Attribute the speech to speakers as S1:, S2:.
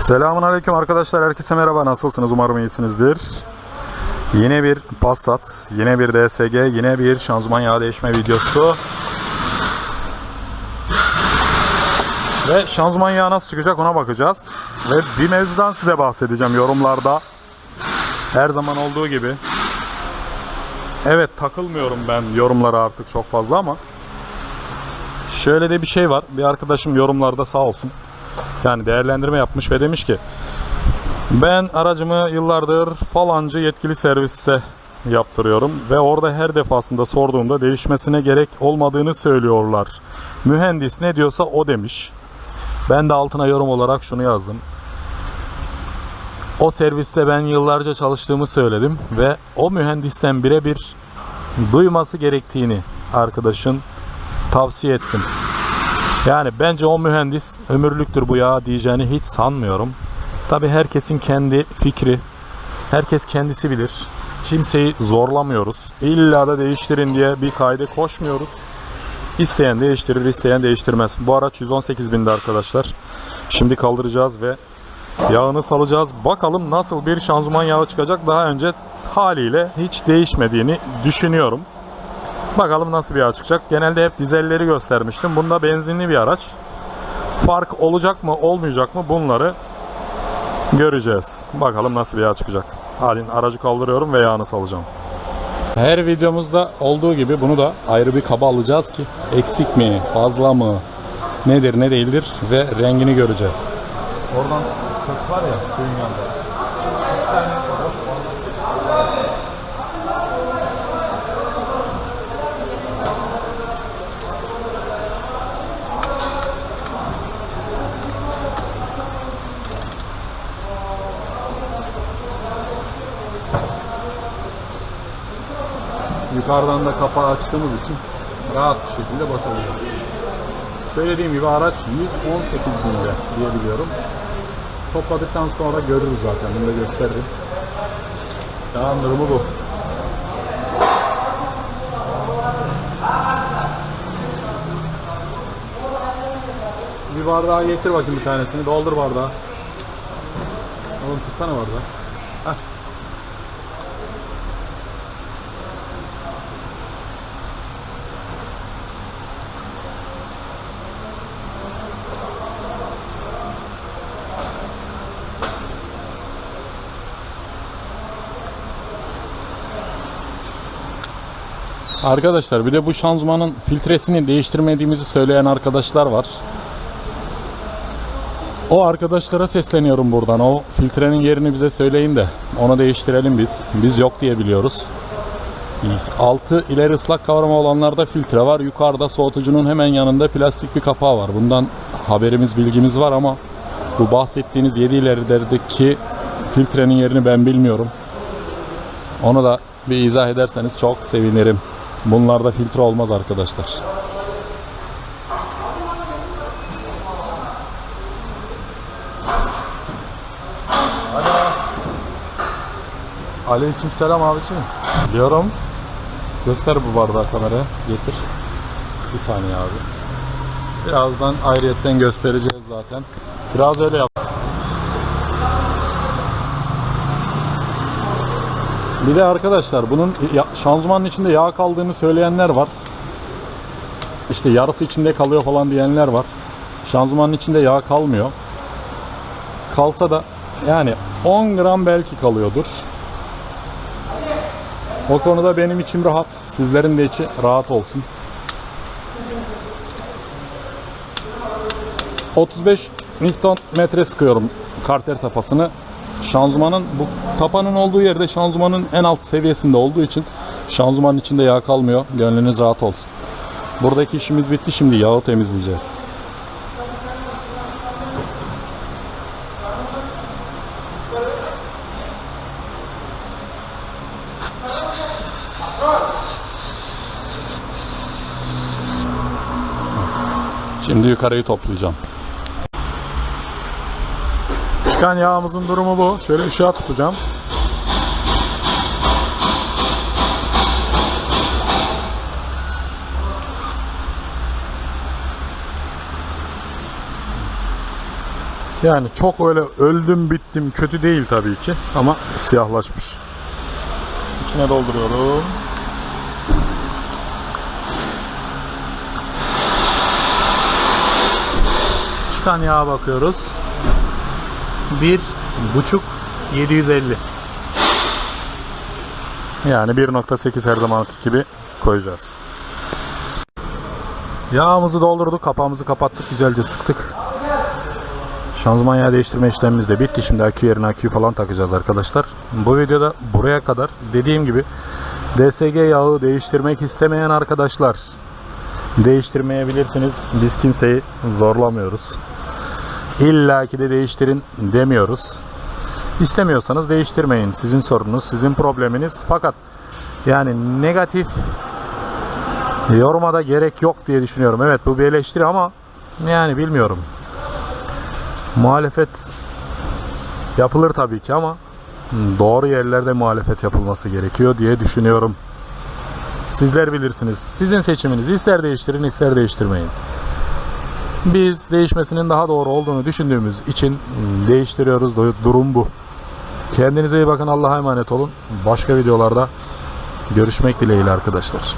S1: Selamun Aleyküm arkadaşlar. Herkese merhaba. Nasılsınız? Umarım iyisinizdir. Yine bir Passat, yine bir DSG, yine bir şanzıman yağı değişme videosu. Ve şanzıman yağı nasıl çıkacak ona bakacağız. Ve bir mevzudan size bahsedeceğim yorumlarda. Her zaman olduğu gibi. Evet takılmıyorum ben yorumlara artık çok fazla ama şöyle de bir şey var. Bir arkadaşım yorumlarda sağ olsun yani değerlendirme yapmış ve demiş ki ben aracımı yıllardır falancı yetkili serviste yaptırıyorum ve orada her defasında sorduğumda değişmesine gerek olmadığını söylüyorlar. Mühendis ne diyorsa o demiş. Ben de altına yorum olarak şunu yazdım. O serviste ben yıllarca çalıştığımı söyledim ve o mühendisten birebir duyması gerektiğini arkadaşın tavsiye ettim. Yani bence o mühendis ömürlüktür bu ya diyeceğini hiç sanmıyorum. Tabi herkesin kendi fikri. Herkes kendisi bilir. Kimseyi zorlamıyoruz. İlla da değiştirin diye bir kayda koşmuyoruz. İsteyen değiştirir, isteyen değiştirmez. Bu araç 118 binde arkadaşlar. Şimdi kaldıracağız ve yağını salacağız. Bakalım nasıl bir şanzıman yağı çıkacak. Daha önce haliyle hiç değişmediğini düşünüyorum. Bakalım nasıl bir yağ çıkacak. Genelde hep dizelleri göstermiştim. Bunda benzinli bir araç. Fark olacak mı olmayacak mı bunları göreceğiz. Bakalım nasıl bir yağ çıkacak. Halin aracı kaldırıyorum ve yağını salacağım. Her videomuzda olduğu gibi bunu da ayrı bir kaba alacağız ki eksik mi, fazla mı, nedir ne değildir ve rengini göreceğiz. Oradan çöp var ya suyun yanında. Yukarıdan da kapağı açtığımız için rahat bir şekilde boşalıyor. Söylediğim gibi araç 118 binde diyebiliyorum. Topladıktan sonra görürüz zaten. Bunu da gösteririm. Yağın durumu bu. Bir bardağı getir bakayım bir tanesini. Doldur bardağı. Oğlum tutsana bardağı. Heh. Arkadaşlar bir de bu şanzımanın filtresini değiştirmediğimizi söyleyen arkadaşlar var. O arkadaşlara sesleniyorum buradan. O filtrenin yerini bize söyleyin de onu değiştirelim biz. Biz yok diye biliyoruz. Altı ileri ıslak kavrama olanlarda filtre var. Yukarıda soğutucunun hemen yanında plastik bir kapağı var. Bundan haberimiz bilgimiz var ama bu bahsettiğiniz 7 ilerideki filtrenin yerini ben bilmiyorum. Onu da bir izah ederseniz çok sevinirim. Bunlarda filtre olmaz arkadaşlar. Aleyküm selam abiciğim. Biliyorum. Göster bu bardağı kameraya. Getir. Bir saniye abi. Birazdan ayrıyetten göstereceğiz zaten. Biraz öyle yap. Bir de arkadaşlar bunun şanzımanın içinde yağ kaldığını söyleyenler var. İşte yarısı içinde kalıyor falan diyenler var. Şanzımanın içinde yağ kalmıyor. Kalsa da yani 10 gram belki kalıyordur. O konuda benim içim rahat. Sizlerin de içi rahat olsun. 35 Newton metre sıkıyorum karter tapasını. Şanzımanın bu tapanın olduğu yerde şanzımanın en alt seviyesinde olduğu için şanzımanın içinde yağ kalmıyor. Gönlünüz rahat olsun. Buradaki işimiz bitti. Şimdi yağı temizleyeceğiz. Şimdi yukarıyı toplayacağım. Çıkan yağımızın durumu bu. Şöyle ışığa tutacağım. Yani çok öyle öldüm bittim kötü değil tabii ki ama siyahlaşmış. İçine dolduruyorum. Çıkan yağa bakıyoruz. Bir buçuk 750. Yani 1.8 her zamanki gibi koyacağız. Yağımızı doldurduk, kapağımızı kapattık, güzelce sıktık. Şanzıman yağı değiştirme işlemimiz de bitti. Şimdi akü yerine aküyü falan takacağız arkadaşlar. Bu videoda buraya kadar dediğim gibi DSG yağı değiştirmek istemeyen arkadaşlar değiştirmeyebilirsiniz. Biz kimseyi zorlamıyoruz. İlla ki de değiştirin demiyoruz. İstemiyorsanız değiştirmeyin. Sizin sorununuz, sizin probleminiz. Fakat yani negatif yoruma da gerek yok diye düşünüyorum. Evet bu bir eleştiri ama yani bilmiyorum. Muhalefet yapılır tabii ki ama doğru yerlerde muhalefet yapılması gerekiyor diye düşünüyorum. Sizler bilirsiniz. Sizin seçiminiz. İster değiştirin ister değiştirmeyin. Biz değişmesinin daha doğru olduğunu düşündüğümüz için değiştiriyoruz. Durum bu. Kendinize iyi bakın. Allah'a emanet olun. Başka videolarda görüşmek dileğiyle arkadaşlar.